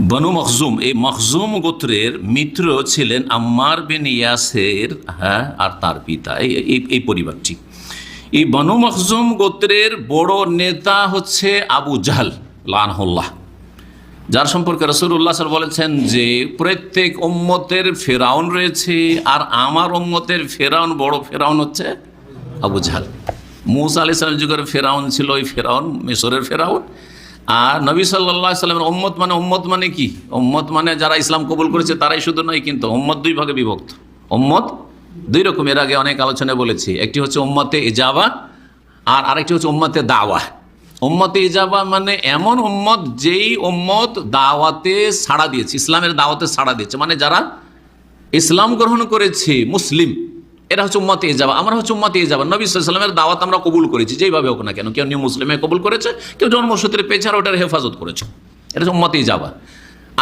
বনু মখজুম, এই মখজুম গোত্রের মিত্র ছিলেন আম্মার বিন ইয়াসের হ্যাঁ আর তার পিতা, এই, এই- পরিবারটি। এই বনু মখজুম গোত্রের বড় নেতা হচ্ছে আবু জাহাল, লানহুল্লাহ। যার সম্পর্কে রসুল্লাহ স্যার বলেছেন যে, প্রত্যেক উম্মতের ফেরাউন রয়েছে, আর আমার উম্মতের ফেরাউন, বড় ফেরাউন হচ্ছে আবু জাহাল। মুসা আলি সালাম যুগের ফেরাউন ছিল ওই ফেরাউন, মিশরের ফেরাউন। আর নবী সাল্লাহ সাল্লামের উম্মত মানে উম্মত মানে কি? উম্মত মানে যারা ইসলাম কবুল করেছে তারাই শুধু নয়, কিন্তু উম্মত দুই ভাগে বিভক্ত। উম্মত দুই রকম, এর আগে অনেক আলোচনায় বলেছি। একটি হচ্ছে উম্মতে ইজাবা আর আরেকটি হচ্ছে উম্মতে দাওয়া। উম্মতে ইজাবা মানে এমন উম্মত যেই উম্মত দাওয়াতে সাড়া দিয়েছে, ইসলামের দাওয়াতে সাড়া দিয়েছে। মানে যারা ইসলাম গ্রহণ করেছে, মুসলিম এরা হচ্ছে উম্মতে ইজাবা আমরা হচ্ছে উম্মতে ইজাবা নবী সাল্লামের দাওয়াত আমরা কবুল করেছি, যেইভাবে হোক না কেন, কেউ নিউ মুসলিমে কবুল করেছে, কেউ জন্মসূত্রে পেয়েছে আর ওটার হেফাজত করেছে। এটা হচ্ছে উম্মতে ইজাবা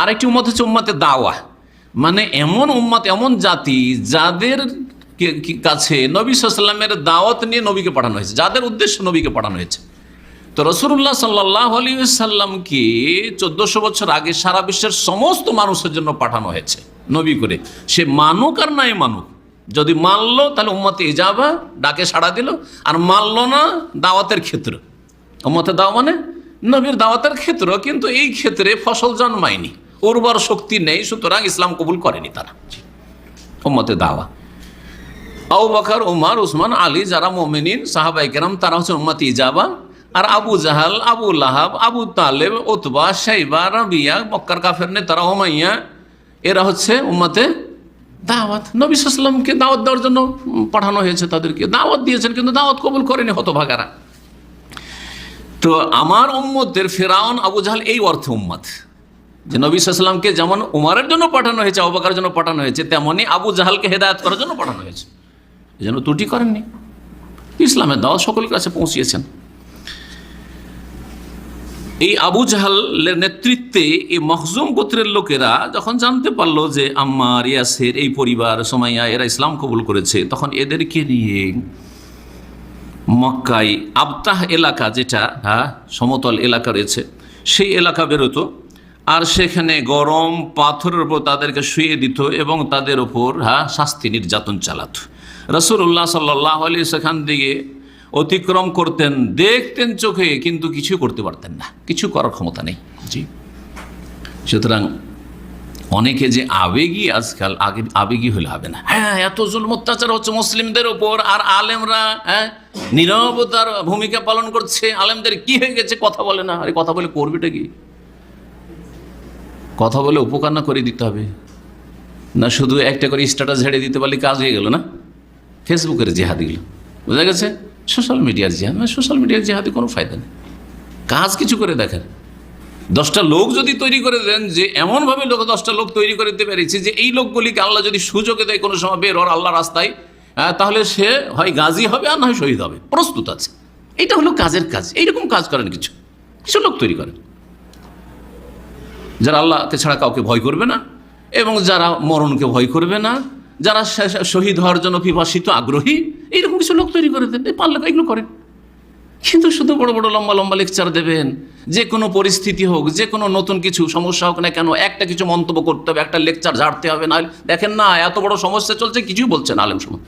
আরেকটি উম্মত হচ্ছে উম্মতে দাওয়া। মানে এমন উম্মত, এমন জাতি যাদের কাছে নবী সাল্লামের দাওয়াত নিয়ে নবীকে পাঠানো হয়েছে, যাদের উদ্দেশ্যে নবীকে পাঠানো হয়েছে। তো রসুল্লাহ সাল্লাহ আলী সাল্লামকে চোদ্দশো বছর আগে সারা বিশ্বের সমস্ত মানুষের জন্য পাঠানো হয়েছে, নবী করে। সে মানুক আর নাই মানুক যদি মানলো, তাহলে উম্মতে ইজাবা, ডাকে সাড়া দিল। আর মানলো না, দাওয়াতের ক্ষেত্র। উম্মতে দাওয়া মানে নবীর দাওয়াতের ক্ষেত্র, কিন্তু এই ক্ষেত্রে ফসল জন্মায়নি, উর্বর শক্তি নেই, সুতরাং ইসলাম কবুল করেনি তারা। উম্মতে দাওয়া। আবু বকর, উমার, উসমান, আলী, যারা মোমিনিন সাহাবাই কেরাম, তারা হচ্ছে উম্মতি ইজাবা। আর আবু জাহাল, আবু লাহাব, আবু তালেব ওতবা সাইবা রাবিয়া, মক্কার কাফের নে তারা হোমাইয়া এরা হচ্ছে উম্মতে দাওয়াত। নবী সাল্লামকে দাওয়াত দেওয়ার জন্য পাঠানো হয়েছে তাদেরকে। দাওয়াত দিয়েছেন কিন্তু দাওয়াত কবুল করেনি হতভাগারা। তো আমার উম্মতের ফেরাউন আবু জাহাল এই অর্থে উম্মত। যে নবী সাল্লামকে যেমন উমারের জন্য পাঠানো হয়েছে অবাকার জন্য পাঠানো হয়েছে তেমনই আবু জাহালকে হেদায়ত করার জন্য পাঠানো হয়েছে। এই জন্য ত্রুটি করেননি। ইসলামের দাওয়াত সকলের কাছে পৌঁছিয়েছেন। এই আবু জাহালের নেতৃত্বে এই মখজুম গোত্রের লোকেরা যখন জানতে পারল যে আম্মার ইয়াসের এই পরিবার সোমাইয়া এরা ইসলাম কবুল করেছে, তখন এদেরকে নিয়ে মক্কাই আবতাহ এলাকা যেটা হ্যাঁ সমতল এলাকা রয়েছে, সেই এলাকা বেরোতো আর সেখানে গরম পাথরের উপর তাদেরকে শুয়ে দিত এবং তাদের ওপর হ্যাঁ শাস্তি নির্যাতন চালাতো। রসুল্লাহ সাল্লাহ আলী সেখান দিকে অতিক্রম করতেন দেখতেন চোখে কিন্তু কিছু করতে পারতেন না। কিছু করার ক্ষমতা নেই। জি। সুতরাং অনেকে যে আবেগী আজকাল আগে আবেগী হলে হবে না। হ্যাঁ এত জুল অত্যাচার হচ্ছে মুসলিমদের ওপর আর আলেমরা হ্যাঁ নিরবতার ভূমিকা পালন করছে। আলেমদের কি হয়ে গেছে? কথা বলে না। আরে কথা বলে করবেটা কি? কথা বলে উপকার না করে দিতে হবে। না শুধু একটা করে স্ট্যাটাস ঝেড়ে দিতে পারলে কাজ হয়ে গেল না? ফেসবুকের জেহাদিগুলো বোঝা গেছে? সোশ্যাল মিডিয়ার জেহাদ মানে সোশ্যাল মিডিয়ার জেহাদি কোনো ফায়দা নেই। কাজ কিছু করে দেখেন। দশটা লোক যদি তৈরি করে দেন যে এমনভাবে লোক দশটা লোক তৈরি করে দিতে পেরেছি যে এই লোকগুলিকে আল্লাহ যদি সুযোগে দেয় কোনো সময় বের হওয়ার আল্লাহ রাস্তায় তাহলে সে হয় গাজী হবে আর না হয় শহীদ হবে। প্রস্তুত আছে। এইটা হলো কাজের কাজ। এইরকম কাজ করেন কিছু। কিছু লোক তৈরি করেন। যারা আল্লাহকে ছাড়া কাউকে ভয় করবে না এবং যারা মরণকে ভয় করবে না, যারা শহীদ হওয়ার জন্য পিপাসিত, আগ্রহী এইরকম কিছু লোক তৈরি করে দেন পারলে এগুলো করেন। কিন্তু শুধু বড় বড় লম্বা লম্বা লেকচার দেবেন। যে কোনো পরিস্থিতি হোক, যে কোনো নতুন কিছু, সমস্যা হোক না কেন, একটা কিছু মন্তব্য করতে হবে, একটা লেকচার ঝাড়তে হবে না দেখেন না, এত বড় সমস্যা চলছে, কিছুই বলছেন আলেম সময়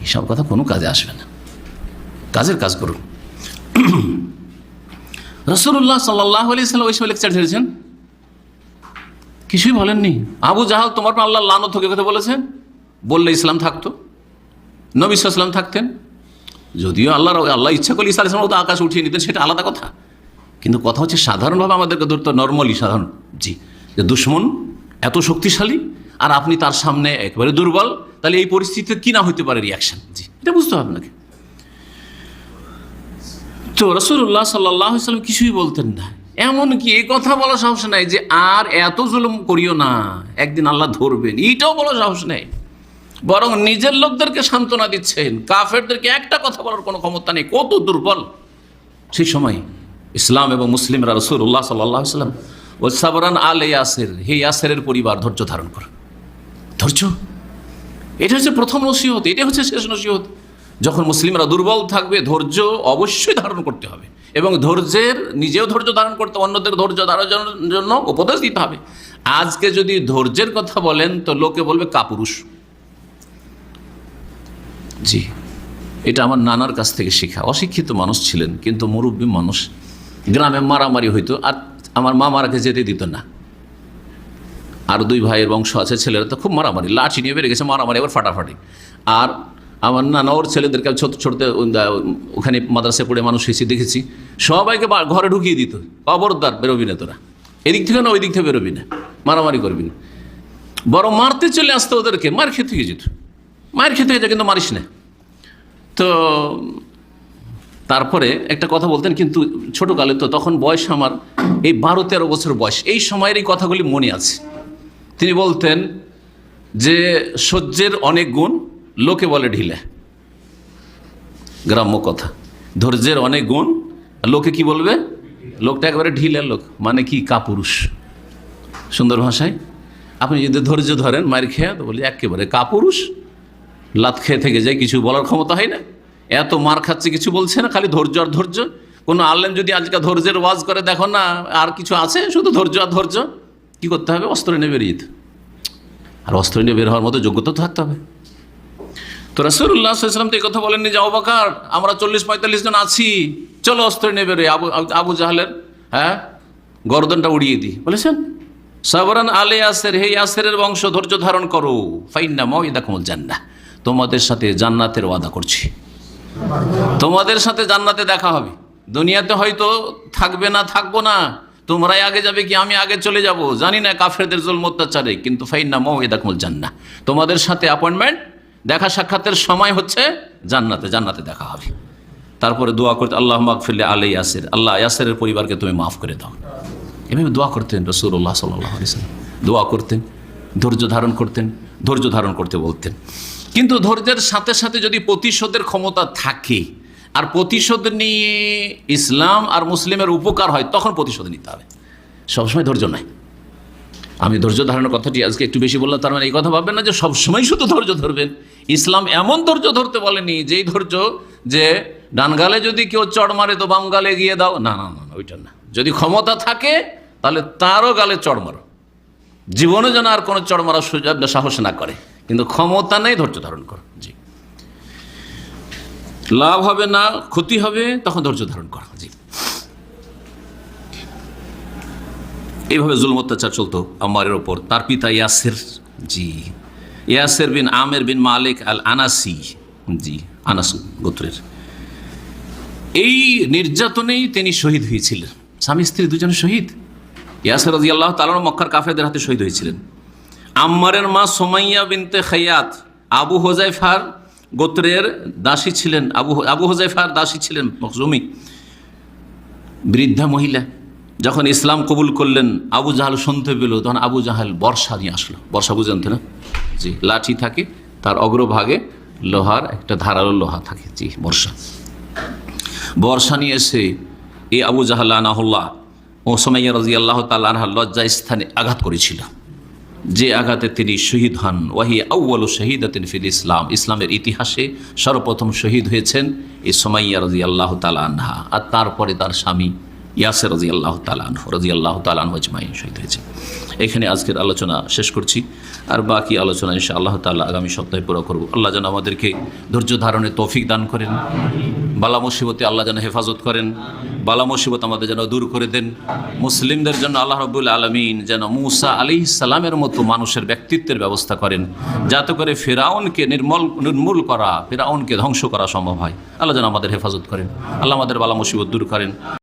এইসব কথা কোনো কাজে আসবে না। কাজের কাজ করুন। রসুল্লাহ সাল্লাহ আলি সাল্লাম ওইসব লেকচার ঝেড়েছেন কিছুই বলেননি। আবু জাহাল, তোমার পর আল্লাহ লানত থেকে কথা বলেছেন। বললে ইসলাম থাকতো। নবী থাকতেন? যদিও আল্লাহ আল্লাহ ইচ্ছা করলে ইসা ইসলাম তো আকাশ উঠিয়ে নিতেন, সেটা আলাদা কথা। কিন্তু কথা হচ্ছে সাধারণভাবে আমাদেরকে ধরতে নর্মালি, সাধারণ। জি, যে দুশ্মন এত শক্তিশালী আর আপনি তার সামনে একেবারে দুর্বল, তাহলে এই পরিস্থিতিতে কি না হতে পারে রিয়াকশন জি, এটা বুঝতে হবে আপনাকে। তো রসুল্লাহ সাল্লাহ সাল্লাম কিছুই বলতেন না। এমনকি এ কথা বলা সাহস নাই যে আর এত জুলুম করিও না, একদিন আল্লাহ ধরবেন, এইটাও বলা সাহস নেই। বরং নিজের লোকদেরকে সান্ত্বনা দিচ্ছেন, কাফেরদেরকে একটা কথা বলার কোনো ক্ষমতা নেই। কত দুর্বল। সেই সময় ইসলাম এবং মুসলিমরা রসুল্লাহ সাল্লাহ সাল্লাম ও সাবরান আল ইয়াসের। হে ইয়াসের পরিবার, ধৈর্য ধারণ কর। ধৈর্য? এটা হচ্ছে প্রথম নসিহত, এটা হচ্ছে শেষ নসিহত। যখন মুসলিমরা দুর্বল থাকবে, ধৈর্য অবশ্যই ধারণ করতে হবে। এবং ধৈর্যের, নিজেও ধৈর্য ধারণ করতে অন্যদের ধৈর্য ধারণের জন্য উপদেশ দিতে হবে। আজকে যদি ধৈর্যের কথা বলেন, তো লোকে বলবে কাপুরুষ। জি। এটা আমার নানার কাছ থেকে শেখা। অশিক্ষিত মানুষ ছিলেন, কিন্তু মুরব্বী মানুষ। গ্রামে মারামারি হইতো, আর আমার মা মারাকে যেতে দিত না। আর দুই ভাইয়ের বংশ আছে, ছেলেরা তো খুব মারামারি, লাঠি নিয়ে বেড়ে গেছে, মারামারি আবার ফাটাফাটি। আর আমার নানা, ওর ছেলেদেরকে ছোট, ছোটতে ওখানে মাদ্রাসে পড়ে মানুষ এসে দেখেছি। সবাইকে ঘরে ঢুকিয়ে দিত। অবরদার বেরোবি না তোরা। এদিক থেকে না ওই দিক থেকে বেরোবি না। মারামারি করবি না। বড় মারতে চলে আসতো ওদেরকে, মার খেতে গিয়ে যেত। মায়ের খেতে গেছে কিন্তু মারিস না। তো তারপরে একটা কথা বলতেন, কিন্তু ছোটোকালে তো তখন বয়স আমার এই বারো তেরো বছর বয়স, এই সময়ের এই কথাগুলি মনে আছে। তিনি বলতেন যে, সহ্যের অনেক গুণ লোকে বলে ঢিলে। গ্রাম্য কথা। ধৈর্যের অনেক গুণ লোকে কি বলবে? লোকটা একেবারে ঢিলে লোক মানে কি কাপুরুষ। সুন্দর ভাষায়, আপনি যদি ধৈর্য ধরেন মায়ের খেয়ে তো বলি একেবারে কাপুরুষ। লাত খেয়ে থেকে যায়, কিছু বলার ক্ষমতা হয় না। এত মার খাচ্ছে, কিছু বলছে না, খালি ধৈর্য আর ধৈর্য। কোনো আলেম যদি আজকে ধৈর্যের ওয়াজ করে, দেখো না, আর কিছু আছে? শুধু ধৈর্য আর ধৈর্য। কী করতে হবে? অস্ত্র নিয়ে বেরিয়ে যেতে। আর অস্ত্র নিয়ে বের হওয়ার মতো যোগ্যতা তো থাকতে হবে। তো রাসুল্লাহাম তো এই কথা বলেননি যে অবাকার আমরা চল্লিশ, পঁয়তাল্লিশ জন আছি। চলো অস্ত্র নিয়ে বেরোই। আবু আবু জাহালের হ্যাঁ গর্দনটা উড়িয়ে দিই। বলেছেন? সাবরান আলে আসের হে আসেরের বংশ, ধৈর্য ধারণ করো। ফাইন্না মহিদা কমল জান্না তোমাদের সাথে জান্নাতের ওয়াদা করছি। তোমাদের সাথে জান্নাতে দেখা হবে। দুনিয়াতে হয়তো থাকবে না, থাকব না। তোমরাই আগে যাবে কি আমি আগে চলে যাব? জানি না, কাফেরদের জুল অত্যাচারে। কিন্তু ফাইন্না মহিদা কমল জান্না তোমাদের সাথে অ্যাপয়েন্টমেন্ট দেখা সাক্ষাতের সময় হচ্ছে জান্নাতে জান্নাতে দেখা হবে। তারপরে দোয়া করতে আল্লাহ মাকফিল্লে আলাই ইয়াসের। আল্লাহ ইয়াসেরের পরিবারকে তুমি মাফ করে দাও। এভাবে দোয়া করতেন রসুল্লাহ সাল্লাহ আলিয়াল্লাম দোয়া করতেন, ধৈর্য ধারণ করতেন, ধৈর্য ধারণ করতে বলতেন। কিন্তু ধৈর্যের সাথে সাথে যদি প্রতিশোধের ক্ষমতা থাকে, আর প্রতিশোধ নিয়ে ইসলাম আর মুসলিমের উপকার হয়, তখন প্রতিশোধ নিতে হবে। সবসময় ধৈর্য নাই। আমি ধৈর্য ধারণের কথাটি আজকে একটু বেশি বললাম, তার মানে এই কথা ভাববেন না যে সবসময় শুধু ধৈর্য ধরবেন। ইসলাম এমন ধৈর্য ধরতে বলেনি, যেই ধৈর্য যে ডান গালে যদি কেউ চড় মারে তো বাম গালে গিয়ে দাও। না না না ওইটা না। যদি ক্ষমতা থাকে, তাহলে তারও গালে চড় মারো। জীবনে যেন আর কোনো চড় মারার সুযোগ সাহস না করে। কিন্তু ক্ষমতা নেই, ধৈর্য ধারণ করো। জি। লাভ হবে না, ক্ষতি হবে, তখন ধৈর্য ধারণ করো। জি। এইভাবে জুলম অত্যাচার চলতো আমারের ওপর। তার পিতা ইয়াসের, জি। ইয়াসের বিন আমের বিন মালিক আল আনাসি জি, আনাস গোত্রের। এই নির্যাতনেই তিনি শহীদ হয়েছিলেন। স্বামী স্ত্রী দুজন শহীদ। ইয়াসের রাজি আল্লাহ তালানো মক্কার কাফেরদের হাতে শহীদ হয়েছিলেন। আম্মারের মা সোমাইয়া বিনতে খাইয়াত আবু হোজাইফার গোত্রের দাসী ছিলেন, আবু আবু হোজাইফার দাসী ছিলেন মকজুমি বৃদ্ধা মহিলা। যখন ইসলাম কবুল করলেন, আবু জাহাল শুনতে পেল, তখন আবু জাহাল বর্ষা নিয়ে আসলো। বর্ষা বুঝেন না? জি, লাঠি থাকে, তার অগ্রভাগে লোহার একটা ধারালো লোহা থাকে। জি, বর্ষা। বর্ষা নিয়ে এসে এ আবু জাহাল আনাহুল্লাহ ও সোমাইয়া রাজি আল্লাহ তাল্লাহার লজ্জা স্থানে আঘাত করেছিল। যে আঘাতে তিনি শহীদ হন, ওয়াহি আউ্বাল শহীদাতিন ফিল ইসলাম। ইসলামের ইতিহাসে সর্বপ্রথম শহীদ হয়েছেন এই সোমাইয়া রাজি আল্লাহ তালা আনহা আর তারপরে তার স্বামী ইয়াসের রাজি আল্লাহ তালান রাজি আল্লাহ তালহ হজমাই শহীদ হয়েছে এখানে আজকের আলোচনা শেষ করছি। আর বাকি আলোচনা ইনশা আল্লাহ তাল্লাহ আগামী সপ্তাহে পুরো করব। আল্লাহ যেন আমাদেরকে ধৈর্য ধারণে তৌফিক দান করেন। বালা মুসিবতে আল্লাহ যেন হেফাজত করেন। বালা মুসিবত আমাদের যেন দূর করে দেন। মুসলিমদের জন্য আল্লাহ রবুল আলমিন যেন মুসা আলি সালামের মতো মানুষের ব্যক্তিত্বের ব্যবস্থা করেন। যাতে করে ফেরাউনকে নির্মল, নির্মূল করা, ফেরাউনকে ধ্বংস করা সম্ভব হয়। আল্লাহ যেন আমাদের হেফাজত করেন। আল্লাহ আমাদের বালা মুসিবত দূর করেন।